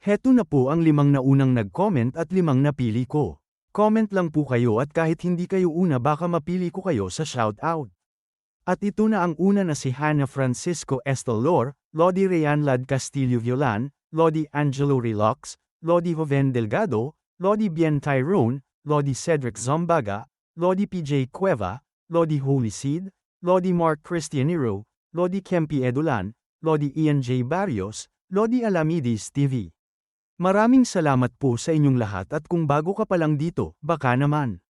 Heto na po ang limang na unang nag-comment at limang napili ko. Comment lang po kayo at kahit hindi kayo una baka mapili ko kayo sa shoutout. At ito na ang una na si Hannah Francisco Estelor, Lodi Rayan Lad Castillo Violan, Lodi Angelo Relax, Lodi Joven Delgado, Lodi Bien Tyrone, Lodi Cedric Zombaga, Lodi PJ Cueva, Lodi Holy Seed, Lodi Mark Cristianero, Lodi Kempi Edulan, Lodi Ian J. Barrios, Lodi Alamidis TV. Maraming salamat po sa inyong lahat at kung bago ka pa lang dito, baka naman.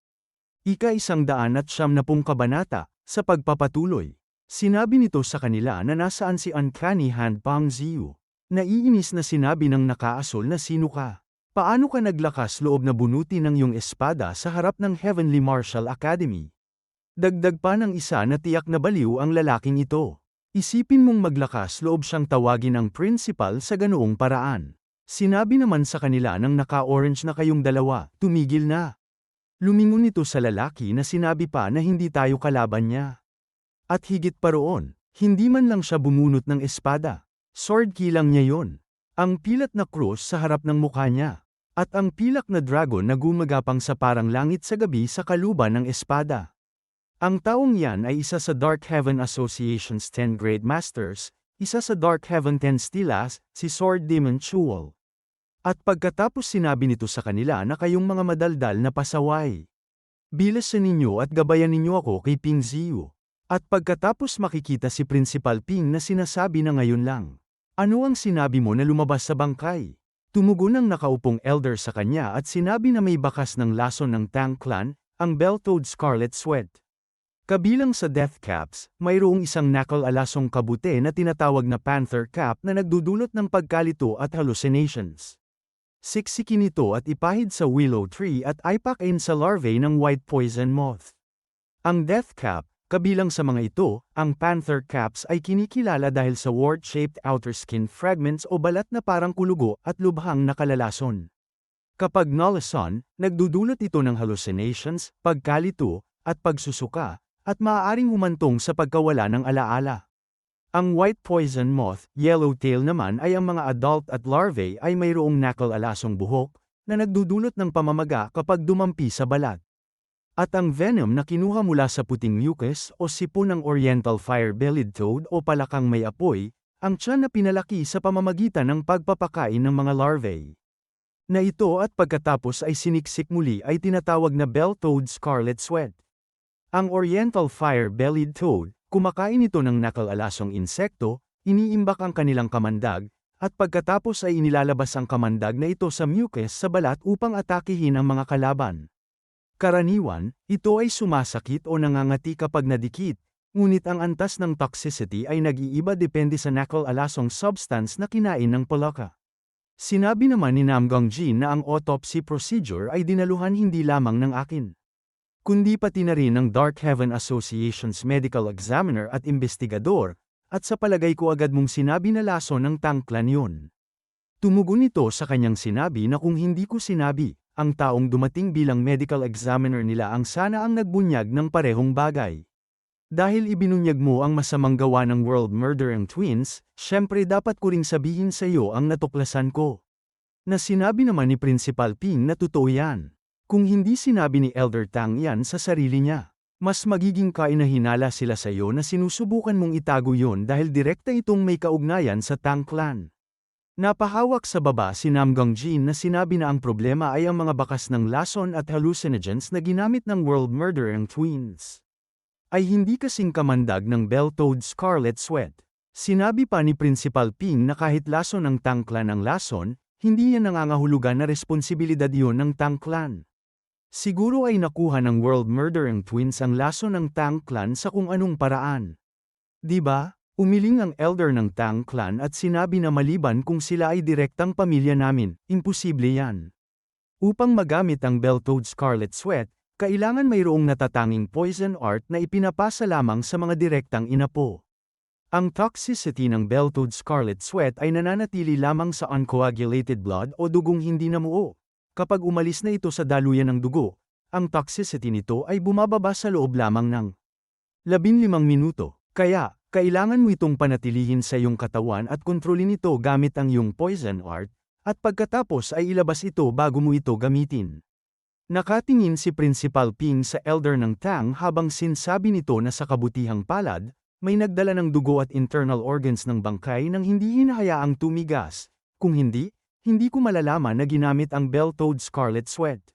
Ika isang daan at siyam na pong kabanata, sa pagpapatuloy. Sinabi nito sa kanila na nasaan si Uncanny Hand Pang Ziyu. Naiinis na sinabi ng nakaasol na sino ka. Paano ka naglakas loob na bunuti ng iyong espada sa harap ng Heavenly Martial Academy? Dagdag pa ng isa na tiyak na baliw ang lalaking ito. Isipin mong maglakas loob siyang tawagin ang principal sa ganoong paraan. Sinabi naman sa kanila ng naka-orange na kayong dalawa, tumigil na. Lumingon ito sa lalaki na sinabi pa na hindi tayo kalaban niya. At higit pa roon, hindi man lang siya bumunot ng espada. Sword key lang niya yon. Ang pilat na krus sa harap ng mukha niya. At ang pilak na dragon na gumagapang sa parang langit sa gabi sa kaluban ng espada. Ang taong yan ay isa sa Dark Heaven Association's 10 Grade Masters, isa sa Dark Heaven 10 Stilas, si Sword Demon Chuol. At pagkatapos sinabi nito sa kanila na kayong mga madaldal na pasaway. Bilasan ninyo at gabayan ninyo ako kay Ping Ziyu. At pagkatapos makikita si Principal Ping na sinasabi na ngayon lang. Ano ang sinabi mo na lumabas sa bangkay? Tumugon ang nakaupong elder sa kanya at sinabi na may bakas ng lason ng Tang Clan, ang Bell-Toed Scarlet Sweat. Kabilang sa death caps, mayroong isang nakal-alasong kabute na tinatawag na Panther Cap na nagdudulot ng pagkalito at hallucinations. Siksikin ito at ipahid sa willow tree at ipakain sa larvae ng white poison moth. Ang death cap, kabilang sa mga ito, ang panther caps ay kinikilala dahil sa wart-shaped outer skin fragments o balat na parang kulugo at lubhang nakalalason. Kapag nalason, nagdudulot ito ng hallucinations, pagkalito, at pagsusuka, at maaaring humantong sa pagkawala ng alaala. Ang white poison moth, yellowtail naman ay ang mga adult at larvae ay mayroong nakal-alasong buhok, na nagdudulot ng pamamaga kapag dumampi sa balat. At ang venom na kinuha mula sa puting mucus o sipon ng oriental fire-bellied toad o palakang may apoy, ang tiyan na pinalaki sa pamamagitan ng pagpapakain ng mga larvae. Na ito at pagkatapos ay siniksik muli ay tinatawag na bell-toad scarlet sweat. Ang oriental fire-bellied toad, Kumakain ito ng nakal-alasong insekto, iniimbak ang kanilang kamandag, at pagkatapos ay inilalabas ang kamandag na ito sa mucus sa balat upang atakihin ang mga kalaban. Karaniwan, ito ay sumasakit o nangangati kapag nadikit, ngunit ang antas ng toxicity ay nag-iiba depende sa nakal-alasong substance na kinain ng palaka. Sinabi naman ni Namgang Jin na ang autopsy procedure ay dinaluhan hindi lamang ng akin kundi pati na rin ng Dark Heaven Association's medical examiner at investigador, at sa palagay ko agad mong sinabi na laso ng tangklan yun. Tumugon ito sa kanyang sinabi na kung hindi ko sinabi, ang taong dumating bilang medical examiner nila ang sana ang nagbunyag ng parehong bagay. Dahil ibinunyag mo ang masamang gawa ng World Murder and Twins, syempre dapat ko ring sabihin sa iyo ang natuklasan ko. Na sinabi naman ni Principal Ping na totoo yan. Kung hindi sinabi ni Elder Tang yan sa sarili niya, mas magiging kainahinala sila sa iyo na sinusubukan mong itago yon dahil direkta itong may kaugnayan sa Tang clan. Napahawak sa baba si Namgang Jin na sinabi na ang problema ay ang mga bakas ng lason at hallucinogens na ginamit ng World Murder and Twins. Ay hindi kasing kamandag ng Bell-Toed Scarlet Sweat. Sinabi pa ni Principal Ping na kahit lason ng Tang clan ang lason, hindi yan nangangahulugan na responsibilidad yon ng Tang clan. Siguro ay nakuha ng World Murdering Twins ang laso ng Tang Clan sa kung anong paraan. Di ba? Umiling ang elder ng Tang Clan at sinabi na maliban kung sila ay direktang pamilya namin, imposible yan. Upang magamit ang Bell-Toed Scarlet Sweat, kailangan mayroong natatanging poison art na ipinapasa lamang sa mga direktang inapo. Ang toxicity ng Bell-Toed Scarlet Sweat ay nananatili lamang sa uncoagulated blood o dugong hindi namuo. Kapag umalis na ito sa daluyan ng dugo, ang toxicity nito ay bumababa sa loob lamang ng 15 minuto. Kaya, kailangan mo itong panatilihin sa iyong katawan at kontrolin ito gamit ang iyong poison art, at pagkatapos ay ilabas ito bago mo ito gamitin. Nakatingin si Principal Ping sa elder ng Tang habang sinsabi nito na sa kabutihang palad, may nagdala ng dugo at internal organs ng bangkay nang hindi hinahayaang tumigas, kung hindi, hindi ko malalaman na ginamit ang bell-toed scarlet sweat.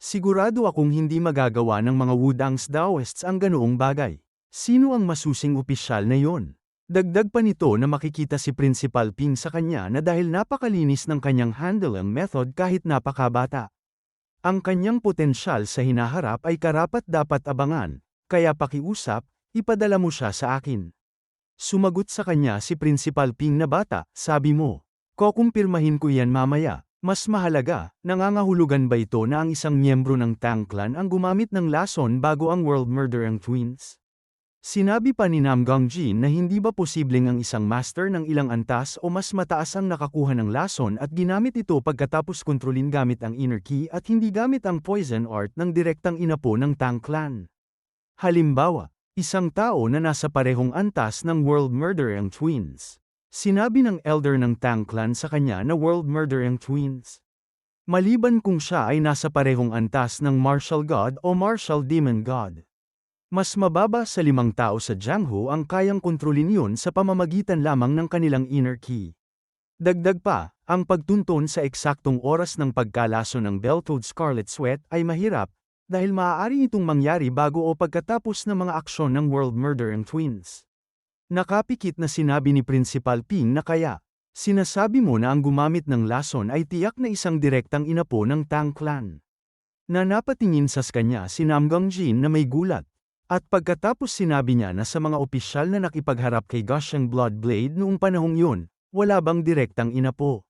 Sigurado akong hindi magagawa ng mga Wudangs Daoists ang ganoong bagay. Sino ang masusing opisyal na yon? Dagdag pa nito na makikita si Principal Ping sa kanya na dahil napakalinis ng kanyang handling method kahit napakabata. Ang kanyang potensyal sa hinaharap ay karapat dapat abangan, kaya pakiusap, ipadala mo siya sa akin. Sumagot sa kanya si Principal Ping na bata, sabi mo, kukumpirmahin ko yan mamaya, mas mahalaga, nangangahulugan ba ito na ang isang miyembro ng Tang Clan ang gumamit ng lason bago ang World Murder ang Twins? Sinabi pa ni Nam Gangjin na hindi ba posibleng ang isang master ng ilang antas o mas mataas ang nakakuha ng lason at ginamit ito pagkatapos kontrolin gamit ang inner key at hindi gamit ang poison art ng direktang inapo ng Tang Clan. Halimbawa, isang tao na nasa parehong antas ng World Murder ang Twins. Sinabi ng elder ng Tang Clan sa kanya na World Murder ang Twins. Maliban kung siya ay nasa parehong antas ng Martial God o Martial Demon God. Mas mababa sa limang tao sa Jianghu ang kayang kontrolin yun sa pamamagitan lamang ng kanilang inner key. Dagdag pa, ang pagtunton sa eksaktong oras ng pagkalaso ng Bell-toed Scarlet Sweat ay mahirap, dahil maaari itong mangyari bago o pagkatapos ng mga aksyon ng World Murder and Twins. Nakapikit na sinabi ni Principal Ping na kaya, sinasabi mo na ang gumamit ng lason ay tiyak na isang direktang inapo ng Tang Clan. Na napatingin sa kanya si Nam Gangjin na may gulat. At pagkatapos sinabi niya na sa mga opisyal na nakipagharap kay Gushang Bloodblade noong panahong yun, wala bang direktang inapo.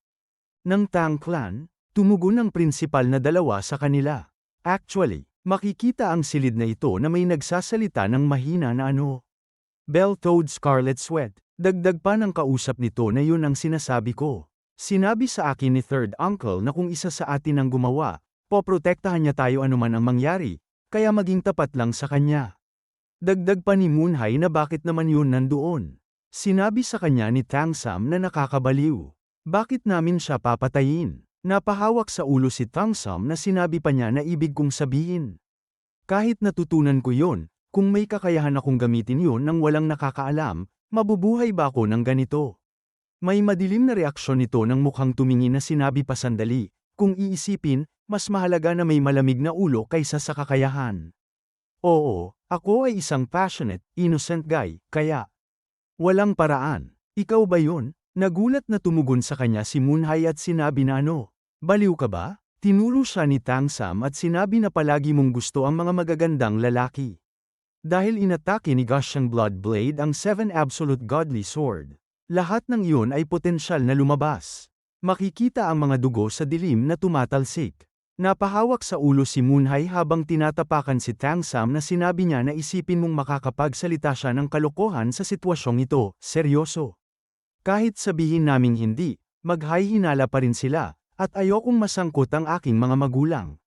Nang Tang Clan, tumugon ang prinsipal na dalawa sa kanila. Actually, makikita ang silid na ito na may nagsasalita ng mahina na ano. Bell-toed Scarlet Sweat, dagdag pa ng kausap nito na yun ang sinasabi ko. Sinabi sa akin ni Third Uncle na kung isa sa atin ang gumawa, poprotektahan niya tayo anuman ang mangyari, kaya maging tapat lang sa kanya. Dagdag pa ni Moonhai na bakit naman yun nandoon. Sinabi sa kanya ni Tang Sam na nakakabaliw. Bakit namin siya papatayin? Napahawak sa ulo si Tang Sam na sinabi pa niya na ibig kong sabihin. Kahit natutunan ko yon, kung may kakayahan akong gamitin yon nang walang nakakaalam, mabubuhay ba ako ng ganito? May madilim na reaksyon nito ng mukhang tumingin na sinabi pa sandali, kung iisipin, mas mahalaga na may malamig na ulo kaysa sa kakayahan. Oo, ako ay isang passionate, innocent guy, kaya. Walang paraan. Ikaw ba yun? Nagulat na tumugon sa kanya si Moonhai at sinabi na ano, baliw ka ba? Tinuro siya ni Tang Sam at sinabi na palagi mong gusto ang mga magagandang lalaki. Dahil inatake ni Gushang Bloodblade ang Seven Absolute Godly Sword, lahat ng iyon ay potensyal na lumabas. Makikita ang mga dugo sa dilim na tumatalsik. Napahawak sa ulo si Moonhai habang tinatapakan si Tang Sam na sinabi niya na isipin mong makakapagsalita siya ng kalokohan sa sitwasyong ito, seryoso. Kahit sabihin naming hindi, maghay-hinala pa rin sila, at ayokong masangkot ang aking mga magulang.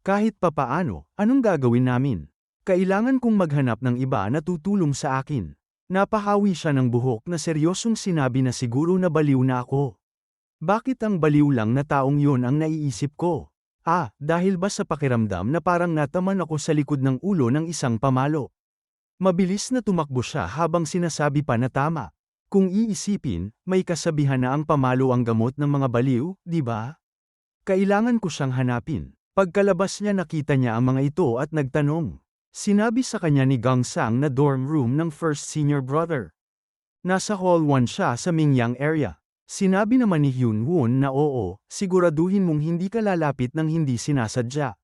Kahit papaano, anong gagawin namin? Kailangan kong maghanap ng iba na tutulong sa akin. Napahawi siya ng buhok na seryosong sinabi na siguro na baliw na ako. Bakit ang baliw lang na taong yun ang naiisip ko? Ah, dahil ba sa pakiramdam na parang nataman ako sa likod ng ulo ng isang pamalo? Mabilis na tumakbo siya habang sinasabi pa na tama. Kung iisipin, may kasabihan na ang pamalo ang gamot ng mga baliw, di ba? Kailangan ko siyang hanapin. Pagkalabas niya nakita niya ang mga ito at nagtanong. Sinabi sa kanya ni Gang Sang na dorm room ng first senior brother. Nasa hall 1 siya sa Mingyang area. Sinabi naman ni Hyun Woon na oo, siguraduhin mong hindi ka lalapit ng hindi sinasadya.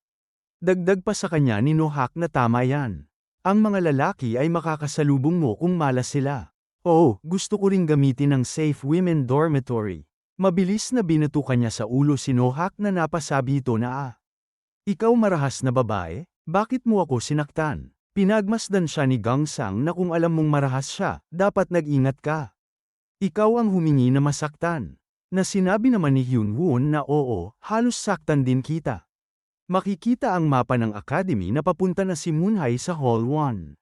Dagdag pa sa kanya ni Nohak na tama yan. Ang mga lalaki ay makakasalubong mo kung malas sila. Oo, gusto ko ring gamitin ang Safe Women Dormitory. Mabilis na binatukan niya sa ulo si Nohak na napasabi ito na ah. Ikaw marahas na babae, bakit mo ako sinaktan? Pinagmasdan siya ni Gang Sang na kung alam mong marahas siya, dapat nag-ingat ka. Ikaw ang humingi na masaktan. Na sinabi naman ni Hyun Woon na oo, halos saktan din kita. Makikita ang mapa ng academy na papunta na si Moonhai sa Hall 1.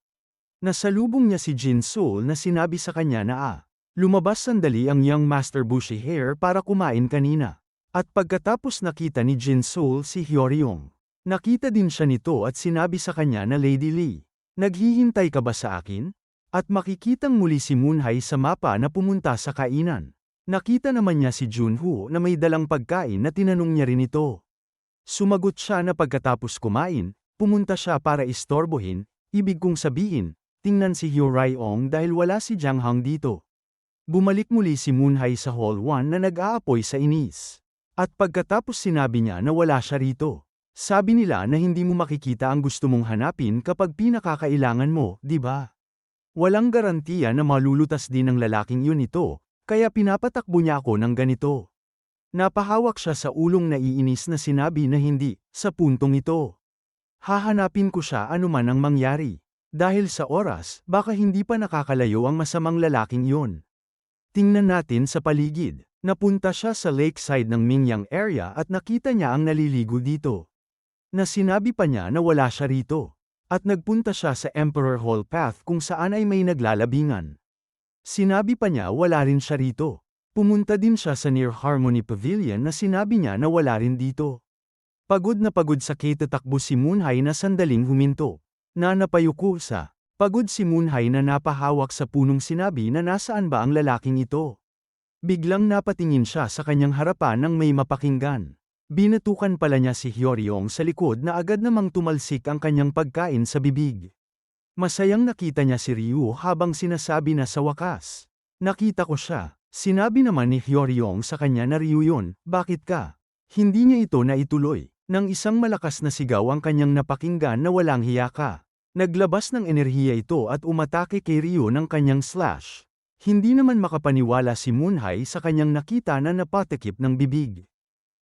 Nasalubong niya si Jin Soul na sinabi sa kanya na ah, lumabas sandali ang young Master Bushi Hair para kumain kanina. At pagkatapos nakita ni Jin Soul si Hyoryong. Nakita din siya nito at sinabi sa kanya na Lady Lee, naghihintay ka ba sa akin? At makikitang muli si Moonhai sa mapa na pumunta sa kainan. Nakita naman niya si Junho na may dalang pagkain na tinanong niya rin ito. Sumagot siya na pagkatapos kumain, pumunta siya para istorbohin, ibig kong sabihin, tingnan si Hyoryong dahil wala si Jang Hang dito. Bumalik muli si Moonhai sa Hall 1 na nag-aapoy sa inis. At pagkatapos sinabi niya na wala siya rito. Sabi nila na hindi mo makikita ang gusto mong hanapin kapag pinakakailangan mo, di ba? Walang garantiya na malulutas din ng lalaking yun ito, kaya pinapatakbo niya ako ng ganito. Napahawak siya sa ulong naiinis na sinabi na hindi, sa puntong ito. Hahanapin ko siya anuman ang mangyari. Dahil sa oras, baka hindi pa nakakalayo ang masamang lalaking yun. Tingnan natin sa paligid. Napunta siya sa lakeside ng Mingyang area at nakita niya ang naliligo dito. Na sinabi pa niya na wala siya rito. At nagpunta siya sa Emperor Hall Path kung saan ay may naglalabingan. Sinabi pa niya wala rin siya rito. Pumunta din siya sa Near Harmony Pavilion na sinabi niya na wala rin dito. Pagod na pagod sa kitatakbo si Moonhai na sandaling huminto. Na napayuko sa. Pagod si Moonhai na napahawak sa punong sinabi na nasaan ba ang lalaking ito. Biglang napatingin siya sa kanyang harapan nang may mapakinggan. Binatukan pala niya si Hyoryong sa likod na agad namang tumalsik ang kanyang pagkain sa bibig. Masayang nakita niya si Ryu habang sinasabi na sa wakas. Nakita ko siya. Sinabi naman ni Hyoryong sa kanya na Ryu yun, bakit ka? Hindi niya ito na ituloy. Nang isang malakas na sigaw ang kanyang napakinggan na walang hiya ka. Naglabas ng enerhiya ito at umatake kay Ryu ng kanyang slash. Hindi naman makapaniwala si Moonhai sa kanyang nakita na napatakip ng bibig.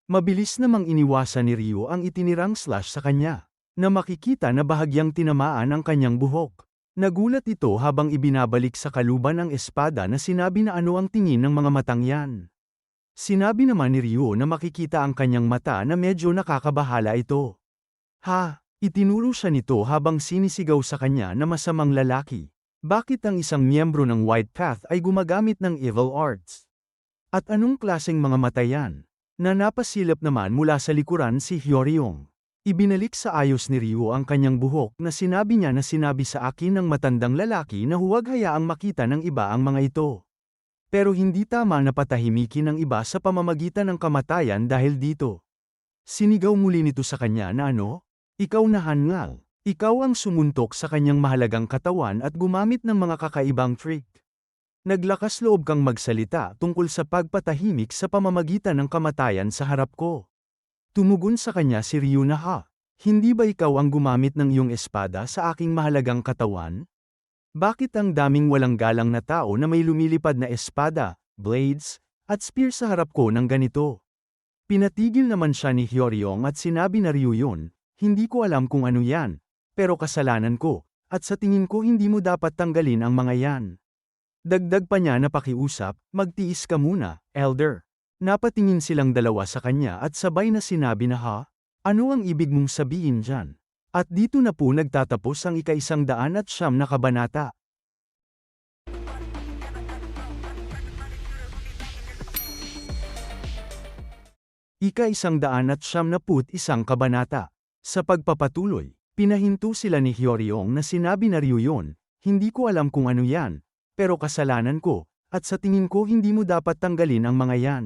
Mabilis namang iniwasan ni Ryo ang itinirang slash sa kanya, na makikita na bahagyang tinamaan ang kanyang buhok. Nagulat ito habang ibinabalik sa kaluban ang espada na sinabi na ano ang tingin ng mga matang yan. Sinabi naman ni Ryo na makikita ang kanyang mata na medyo nakakabahala ito. Ha, itinuro siya nito habang sinisigaw sa kanya na masamang lalaki. Bakit ang isang miyembro ng White Path ay gumagamit ng evil arts? At anong klaseng mga mata yan? Na napasilip naman mula sa likuran si Hyoryong. Ibinalik sa ayos ni Ryu ang kanyang buhok na sinabi niya na sinabi sa akin ng matandang lalaki na huwag hayaang makita ng iba ang mga ito. Pero hindi tama na patahimikin ng iba sa pamamagitan ng kamatayan dahil dito. Sinigaw muli nito sa kanya na ano? Ikaw na hangal. Ikaw ang sumuntok sa kanyang mahalagang katawan at gumamit ng mga kakaibang trick. Naglakas loob kang magsalita tungkol sa pagpatahimik sa pamamagitan ng kamatayan sa harap ko. Tumugon sa kanya si Ryu na ha. Hindi ba ikaw ang gumamit ng iyong espada sa aking mahalagang katawan? Bakit ang daming walang galang na tao na may lumilipad na espada, blades, at spear sa harap ko ng ganito? Pinatigil naman siya ni Hyoryong at sinabi na Ryu yun, hindi ko alam kung ano yan, pero kasalanan ko, at sa tingin ko hindi mo dapat tanggalin ang mga yan. Dagdag pa niya na pakiusap, magtiis ka muna, elder. Napatingin silang dalawa sa kanya at sabay na sinabi na ha, ano ang ibig mong sabihin dyan? At dito na po nagtatapos ang ikaisang daan at siyam na kabanata. Ika-isang daan at siyam na put isang kabanata. Sa pagpapatuloy, pinahinto sila ni Hyoryong na sinabi na Ryu yun, hindi ko alam kung ano yan, pero kasalanan ko, at sa tingin ko hindi mo dapat tanggalin ang mga yan.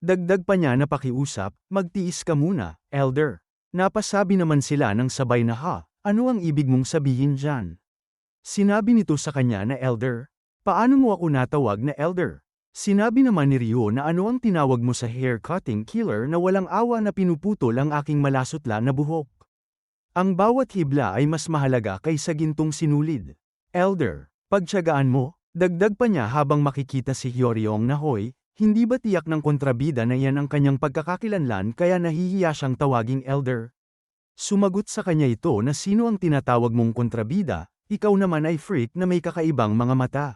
Dagdag pa niya na pakiusap, magtiis ka muna, elder. Napasabi naman sila ng sabay na ha, ano ang ibig mong sabihin dyan? Sinabi nito sa kanya na elder, paano mo ako natawag na elder? Sinabi naman ni Rio na ano ang tinawag mo sa hair-cutting killer na walang awa na pinuputol ang aking malasutla na buhok. Ang bawat hibla ay mas mahalaga kaysa gintong sinulid. Elder, Pagtsagaan mo, dagdag pa niya habang makikita si Hyoryong na hoy, hindi ba tiyak ng kontrabida na yan ang kanyang pagkakakilanlan kaya nahihiya siyang tawaging elder? Sumagot sa kanya ito na sino ang tinatawag mong kontrabida, ikaw naman ay freak na may kakaibang mga mata.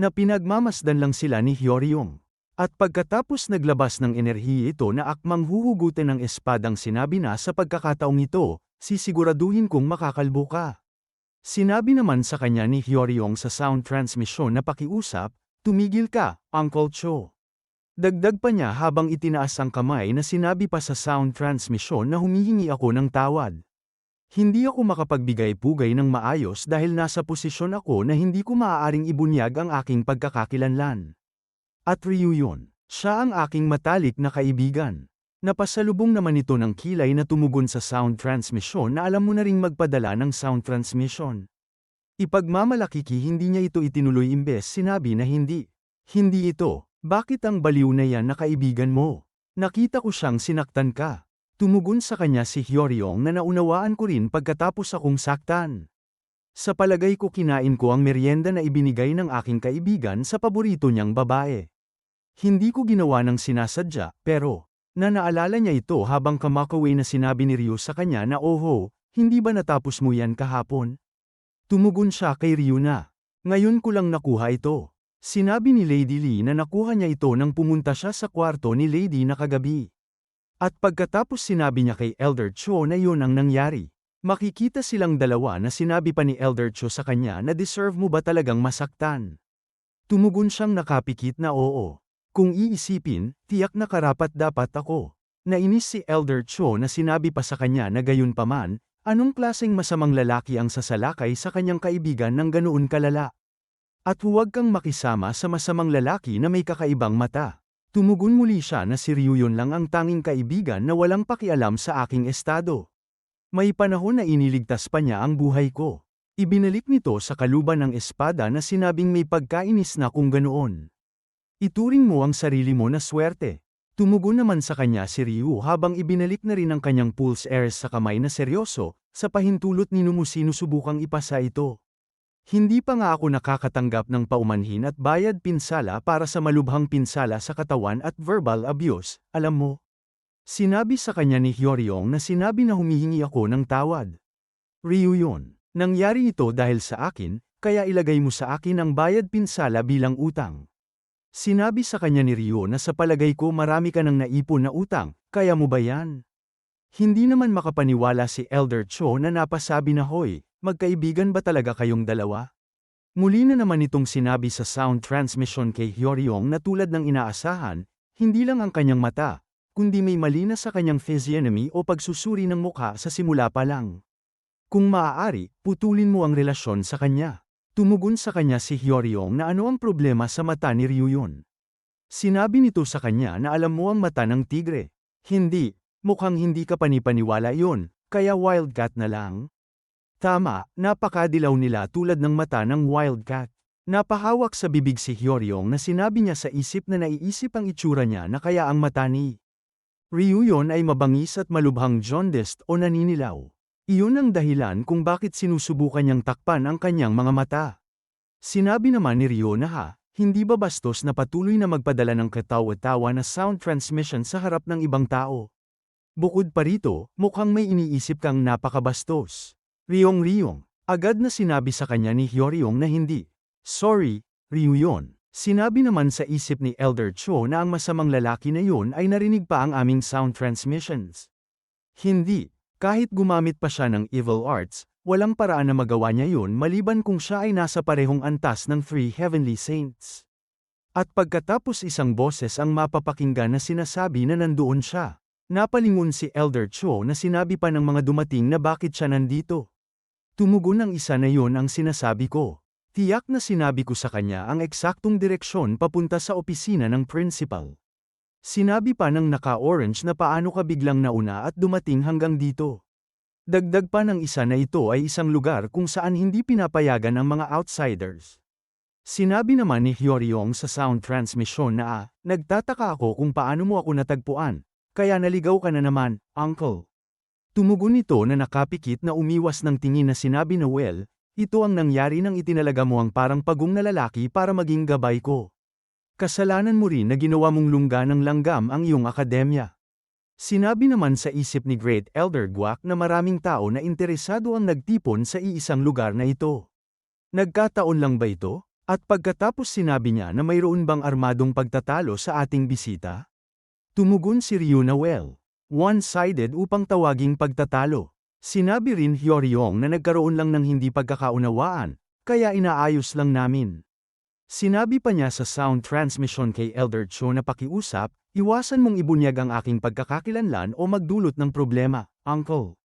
Na pinagmamasdan lang sila ni Hyoryong. At pagkatapos naglabas ng enerhiya ito na akmang huhugutin ng espadang sinabi na sa pagkakataong ito, sisiguraduhin kong makakalbo ka. Sinabi naman sa kanya ni Hyoryong sa sound transmission na pakiusap, tumigil ka, Uncle Cho. Dagdag pa niya habang itinaas ang kamay na sinabi pa sa sound transmission na humihingi ako ng tawad. Hindi ako makapagbigay-pugay ng maayos dahil nasa posisyon ako na hindi ko maaaring ibunyag ang aking pagkakakilanlan. At Ryu yun, siya ang aking matalik na kaibigan. Napasalubong naman ito ng kilay na tumugon sa sound transmission na alam mo na ring magpadala ng sound transmission. Ipagmamalakiki hindi niya ito itinuloy imbes sinabi na hindi. Hindi ito, bakit ang baliw na yan na kaibigan mo? Nakita ko siyang sinaktan ka. Tumugon sa kanya si Hyoryong na naunawaan ko rin pagkatapos akong saktan. Sa palagay ko kinain ko ang merienda na ibinigay ng aking kaibigan sa paborito niyang babae. Hindi ko ginawa ng sinasadya, pero, na naalala niya ito habang kamakaway na sinabi ni Ryu sa kanya na oho, hindi ba natapos mo yan kahapon? Tumugon siya kay Ryu na, ngayon ko lang nakuha ito. Sinabi ni Lady Lee na nakuha niya ito nang pumunta siya sa kwarto ni Lady na kagabi. At pagkatapos sinabi niya kay Elder Cho na yun ang nangyari. Makikita silang dalawa na sinabi pa ni Elder Cho sa kanya na deserve mo ba talagang masaktan. Tumugon siyang nakapikit na oo. Kung iisipin, tiyak na karapat dapat ako. Nainis si Elder Cho na sinabi pa sa kanya na gayon paman, anong klaseng masamang lalaki ang sasalakay sa kanyang kaibigan ng ganoon kalala. At huwag kang makisama sa masamang lalaki na may kakaibang mata. Tumugon muli siya na si Ryuyon lang ang tanging kaibigan na walang pakialam sa aking estado. May panahon na iniligtas pa niya ang buhay ko. Ibinalik nito sa kaluban ng espada na sinabing may pagkainis na kung ganoon. Ituring mo ang sarili mo na swerte. Tumugon naman sa kanya si Ryu habang ibinalik na rin ang kanyang pulse airs sa kamay na seryoso, sa pahintulot ni Numu sinusubukang ipasa ito. Hindi pa nga ako nakakatanggap ng paumanhin at bayad pinsala para sa malubhang pinsala sa katawan at verbal abuse, alam mo. Sinabi sa kanya ni Hyoryong na sinabi na humihingi ako ng tawad. Ryu yun. Nangyari ito dahil sa akin, kaya ilagay mo sa akin ang bayad pinsala bilang utang. Sinabi sa kanya ni Ryo na sa palagay ko marami ka nang naipon na utang, kaya mo ba yan? Hindi naman makapaniwala si Elder Cho na napasabi na hoy, magkaibigan ba talaga kayong dalawa? Muli na naman itong sinabi sa sound transmission kay Hyoryong na tulad ng inaasahan, hindi lang ang kanyang mata, kundi may mali na sa kanyang physiognomy o pagsusuri ng mukha sa simula pa lang. Kung maaari, putulin mo ang relasyon sa kanya. Tumugon sa kanya si Hyoryong na ano ang problema sa mata ni Ryuyon. Sinabi nito sa kanya na alam mo ang mata ng tigre. Hindi, mukhang hindi ka panipaniwala yon, kaya wildcat na lang. Tama, napakadilaw nila tulad ng mata ng wildcat. Napahawak sa bibig si Hyoryong na sinabi niya sa isip na naiisip ang itsura niya na kaya ang mata ni Ryuyon ay mabangis at malubhang jaundiced o naninilaw. Iyon ang dahilan kung bakit sinusubukan niyang takpan ang kanyang mga mata. Sinabi naman ni Ryo na ha, hindi ba bastos na patuloy na magpadala ng katawa-tawa na sound transmission sa harap ng ibang tao? Bukod pa rito, mukhang may iniisip kang napakabastos. Ryong-ryong, agad na sinabi sa kanya ni Hyoryong na hindi. Sorry, Ryuyon. Sinabi naman sa isip ni Elder Cho na ang masamang lalaki na yun ay narinig pa ang aming sound transmissions. Hindi, kahit gumamit pa siya ng evil arts, walang paraan na magawa niya yun maliban kung siya ay nasa parehong antas ng three heavenly saints. At pagkatapos isang boses ang mapapakinggan na sinasabi na nandoon siya. Napalingon si Elder Cho na sinabi pa ng mga dumating na bakit siya nandito. Tumugon ang isa na yon ang sinasabi ko. Tiyak na sinabi ko sa kanya ang eksaktong direksyon papunta sa opisina ng principal. Sinabi pa ng naka-orange na paano ka biglang nauna at dumating hanggang dito. Dagdag pa ng isa na ito ay isang lugar kung saan hindi pinapayagan ang mga outsiders. Sinabi naman ni Hyoryong sa sound transmission na ah, nagtataka ako kung paano mo ako natagpuan, kaya naligaw ka na naman, uncle. Tumugon nito na nakapikit na umiwas ng tingin na sinabi na well, ito ang nangyari nang itinalaga mo ang parang pagong na lalaki para maging gabay ko. Kasalanan mo rin na ginawa mong lungga ng langgam ang iyong akademya. Sinabi naman sa isip ni Great Elder Guak na maraming tao na interesado ang nagtipon sa iisang lugar na ito. Nagkataon lang ba ito? At pagkatapos sinabi niya na mayroon bang armadong pagtatalo sa ating bisita? Tumugon si Ryu na well, one-sided upang tawaging pagtatalo. Sinabi rin Hyoryong na nagkaroon lang ng hindi pagkakaunawaan, kaya inaayos lang namin. Sinabi pa niya sa sound transmission kay Elder Cho na pakiusap, iwasan mong ibunyag ang aking pagkakakilanlan o magdulot ng problema, Uncle.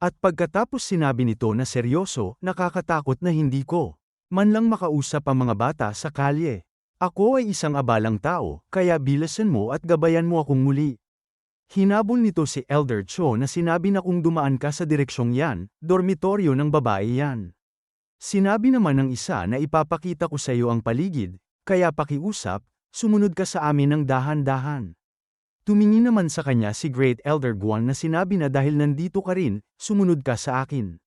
At pagkatapos sinabi nito na seryoso, nakakatakot na hindi ko man lang makausap ang mga bata sa kalye. Ako ay isang abalang tao, kaya bilasan mo at gabayan mo akong muli. Hinabol nito si Elder Cho na sinabi na kung dumaan ka sa direksyong yan, dormitoryo ng babae yan. Sinabi naman ng isa na ipapakita ko sa iyo ang paligid, kaya pakiusap, sumunod ka sa amin ng dahan-dahan. Tumingin naman sa kanya si Great Elder Guan na sinabi na dahil nandito ka rin, sumunod ka sa akin.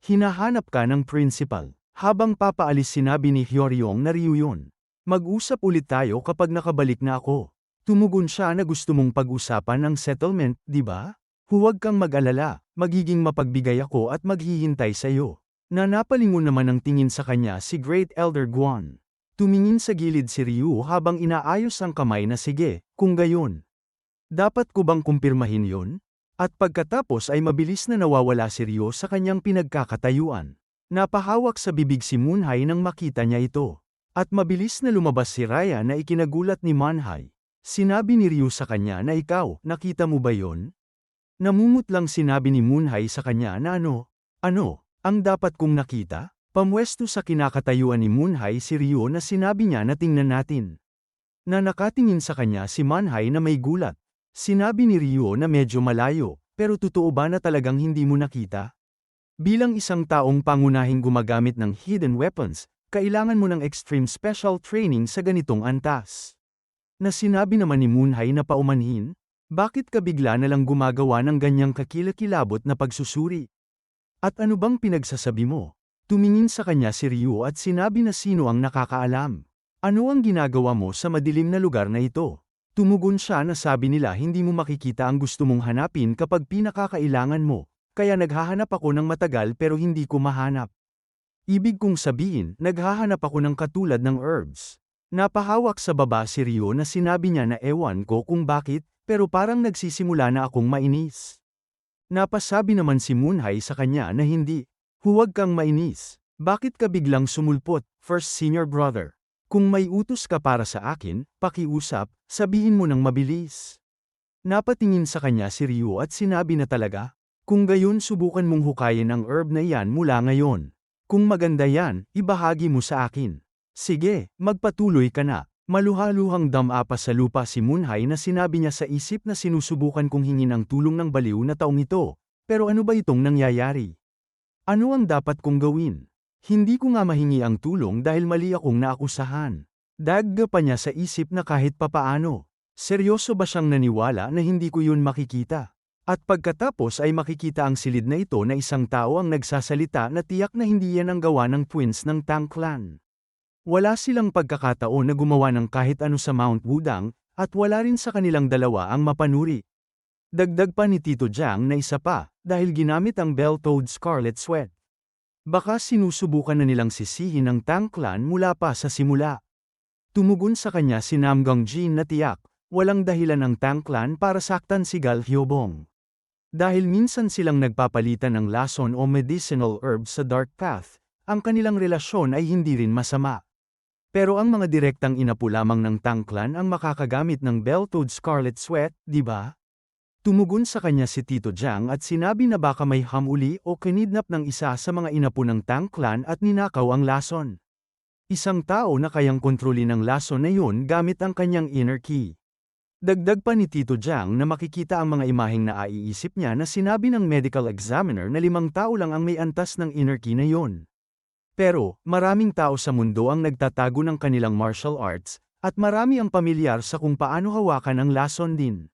Hinahanap ka ng principal. Habang papaalis sinabi ni Hyoryong na Ryu yun. Mag-usap ulit tayo kapag nakabalik na ako. Tumugon siya na gusto mong pag-usapan ang settlement, di ba? Huwag kang mag-alala, magiging mapagbigay ako at maghihintay sa iyo. Na napalingon naman ang tingin sa kanya si Great Elder Guan. Tumingin sa gilid si Ryu habang inaayos ang kamay na sige, kung gayon. Dapat ko bang kumpirmahin yon? At pagkatapos ay mabilis na nawawala si Ryu sa kanyang pinagkakatayuan. Napahawak sa bibig si Moonhai nang makita niya ito. At mabilis na lumabas si Raya na ikinagulat ni Manhai. Sinabi ni Ryu sa kanya na ikaw, nakita mo ba yon? Namumut lang sinabi ni Moonhai sa kanya na ano, ano, ang dapat kong nakita? Pamwesto sa kinakatayuan ni Moonhai si Ryo na sinabi niya na tingnan natin. Na nakatingin sa kanya si Manhai na may gulat. Sinabi ni Ryo na medyo malayo, pero totoo ba na talagang hindi mo nakita? Bilang isang taong pangunahing gumagamit ng hidden weapons, kailangan mo ng extreme special training sa ganitong antas. Na sinabi naman ni Moonhai na paumanhin, bakit ka bigla na lang gumagawa ng ganyang kakilakilabot na pagsusuri? At ano bang pinagsasabi mo? Tumingin sa kanya si Ryu at sinabi na sino ang nakakaalam. Ano ang ginagawa mo sa madilim na lugar na ito? Tumugon siya na sabi nila hindi mo makikita ang gusto mong hanapin kapag pinakakailangan mo, kaya naghahanap ako ng matagal pero hindi ko mahanap. Ibig kong sabihin, naghahanap ako ng katulad ng herbs. Napahawak sa baba si Ryo na sinabi niya na ewan ko kung bakit, pero parang nagsisimula na akong mainis. Napasabi naman si Moonhai sa kanya na hindi, huwag kang mainis. Bakit ka biglang sumulpot, first senior brother? Kung may utos ka para sa akin, pakiusap, sabihin mo ng mabilis. Napatingin sa kanya si Ryu at sinabi na talaga, kung gayon subukan mong hukayin ang herb na iyan mula ngayon. Kung maganda yan, ibahagi mo sa akin. Sige, magpatuloy ka na. Maluhaluhang damapa sa lupa si Moonhai na sinabi niya sa isip na sinusubukan kong hingin ang tulong ng baliw na taong ito. Pero ano ba itong nangyayari? Ano ang dapat kong gawin? Hindi ko nga mahingi ang tulong dahil mali akong naakusahan. Dagga pa niya sa isip na kahit papaano. Seryoso ba siyang naniwala na hindi ko yun makikita? At pagkatapos ay makikita ang silid na ito na isang tao ang nagsasalita na tiyak na hindi yan ang gawa ng twins ng Tang Clan. Wala silang pagkakataon na gumawa ng kahit ano sa Mount Wudang, at wala rin sa kanilang dalawa ang mapanuri. Dagdag pa ni Tito Jiang na isa pa, dahil ginamit ang Bell-Toed Scarlet Sweat. Baka sinusubukan na nilang sisihin ang Tang Clan mula pa sa simula. Tumugon sa kanya si Namgang Jin na tiyak, walang dahilan ang Tang Clan para saktan si Gal Hyobong. Dahil minsan silang nagpapalitan ng lason o medicinal herbs sa Dark Path, ang kanilang relasyon ay hindi rin masama. Pero ang mga direktang inapo lamang ng tangklan ang makakagamit ng Bell-Toed Scarlet Sweat, di ba? Tumugon sa kanya si Tito Jiang at sinabi na baka may hamuli o kinidnap ng isa sa mga inapo ng tangklan at ninakaw ang lason. Isang tao na kayang kontrolin ang lason na yun gamit ang kanyang inner key. Dagdag pa ni Tito Jiang na makikita ang mga imaheng na aiisip niya na sinabi ng medical examiner na limang tao lang ang may antas ng inner key na yon. Pero, maraming tao sa mundo ang nagtatago ng kanilang martial arts, at marami ang pamilyar sa kung paano hawakan ang lason din.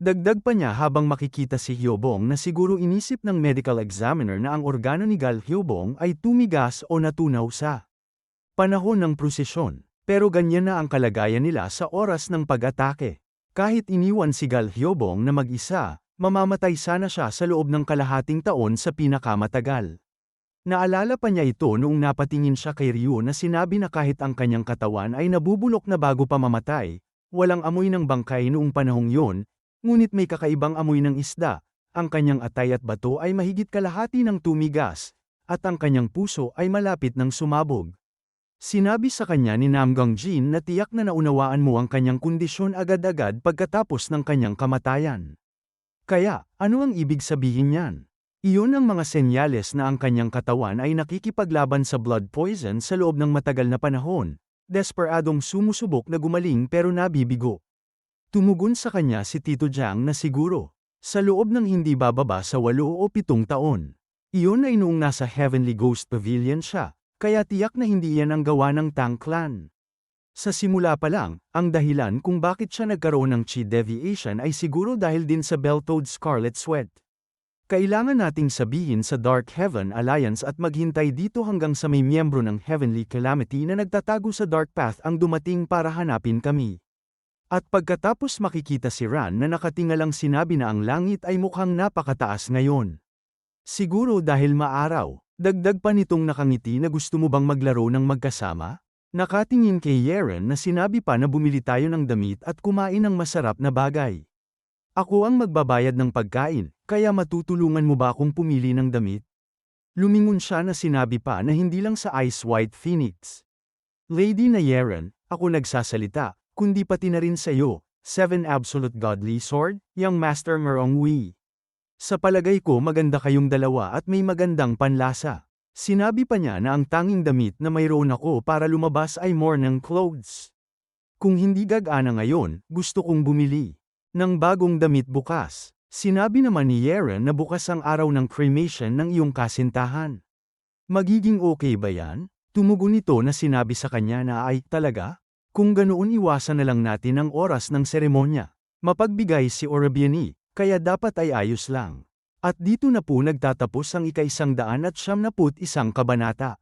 Dagdag pa niya habang makikita si Hyobong na siguro inisip ng medical examiner na ang organo ni Gal Hyobong ay tumigas o natunaw sa panahon ng prosesyon. Pero ganyan na ang kalagayan nila sa oras ng pag-atake. Kahit iniwan si Gal Hyobong na mag-isa, mamamatay sana siya sa loob ng kalahating taon sa pinakamatagal. Naalala pa niya ito noong napatingin siya kay Ryu na sinabi na kahit ang kanyang katawan ay nabubulok na bago pa mamatay, walang amoy ng bangkay noong panahong yon, ngunit may kakaibang amoy ng isda, ang kanyang atay at bato ay mahigit kalahati ng tumigas, at ang kanyang puso ay malapit ng sumabog. Sinabi sa kanya ni Namgang Jin na tiyak na naunawaan mo ang kanyang kondisyon agad-agad pagkatapos ng kanyang kamatayan. Kaya, ano ang ibig sabihin niyan? Iyon ang mga senyales na ang kanyang katawan ay nakikipaglaban sa blood poison sa loob ng matagal na panahon, desperadong sumusubok na gumaling pero nabibigo. Tumugon sa kanya si Tito Jiang na siguro, sa loob ng hindi bababa sa walo o pitong taon. Iyon ay noong nasa Heavenly Ghost Pavilion siya, kaya tiyak na hindi yan ang gawa ng Tang Clan. Sa simula pa lang, ang dahilan kung bakit siya nagkaroon ng chi deviation ay siguro dahil din sa Belltoad Scarlet Sweat. Kailangan nating sabihin sa Dark Heaven Alliance at maghintay dito hanggang sa may miyembro ng Heavenly Calamity na nagtatago sa Dark Path ang dumating para hanapin kami. At pagkatapos makikita si Ran na nakatingalang sinabi na ang langit ay mukhang napakataas ngayon. Siguro dahil maaraw, dagdag pa nitong nakangiti na gusto mo bang maglaro ng magkasama? Nakatingin kay Yeren na sinabi pa na bumili tayo ng damit at kumain ng masarap na bagay. Ako ang magbabayad ng pagkain, kaya matutulungan mo ba akong pumili ng damit? Lumingon siya na sinabi pa na hindi lang sa Ice White Phoenix. Lady na Yeren, ako nagsasalita, kundi pati na rin sa iyo, Seven Absolute Godly Sword, Young Master Merong Wei. Sa palagay ko maganda kayong dalawa at may magandang panlasa. Sinabi pa niya na ang tanging damit na mayroon ako para lumabas ay morning clothes. Kung hindi gagana ngayon, gusto kong bumili ng bagong damit bukas. Sinabi naman ni Yeren na bukas ang araw ng cremation ng iyong kasintahan. Magiging okay ba yan? Tumugon ito na sinabi sa kanya na ay talaga? Kung ganoon iwasan na lang natin ang oras ng seremonya. Mapagbigay si Orabiani, kaya dapat ay ayos lang. At dito na po nagtatapos ang ikaisang daan at siyam na put isang kabanata.